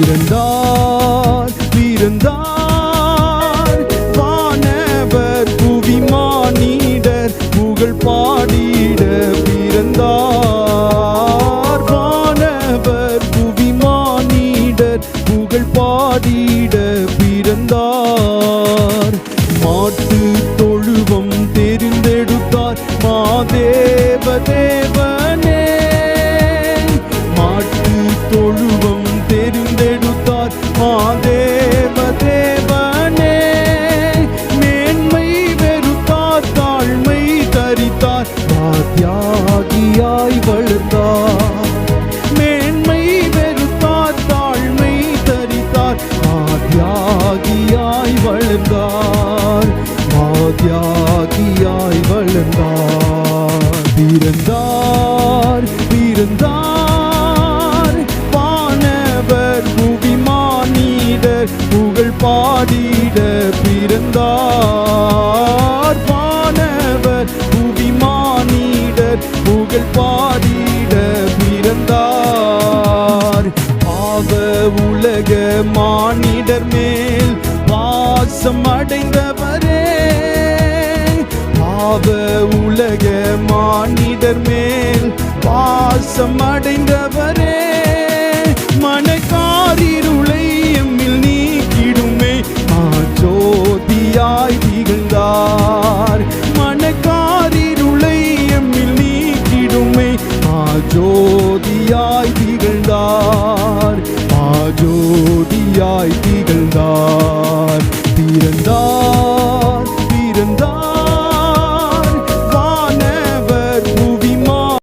பிறந்தார் பிறந்தார் வானவர் புவி மானிடர் புகழ் பாடிட பிறந்தார். வானவர் புவி மானிடர் புகழ் பாடிட பிறந்தார். மாட்டு தொழுவம் தெரிந்தெடுத்தார். மாதேவ மாதேவ தேவனே மேன்மை வெறுத்தார் தாழ்மை தரித்தார் தியாகியாய் வளர்ந்தார். மேன்மை வெறுத்தார் தாழ்மை தரித்தார் தியாகியாய் வளர்ந்தார். தியாகியாய் வளர்ந்தார். பிறந்தார் உலக மானிடர் மேல் வாசம் அடைந்தவரே. பாவ உலக மானிடர் மேல் வாசம் அடைந்தவரே. மனக்காரிருளை எம்மில் நீக்கிடுமே ஜோதியாய் திகழ்ந்தார். மனக்காரிருளை எம்மில் நீக்கிடுமே ஜோ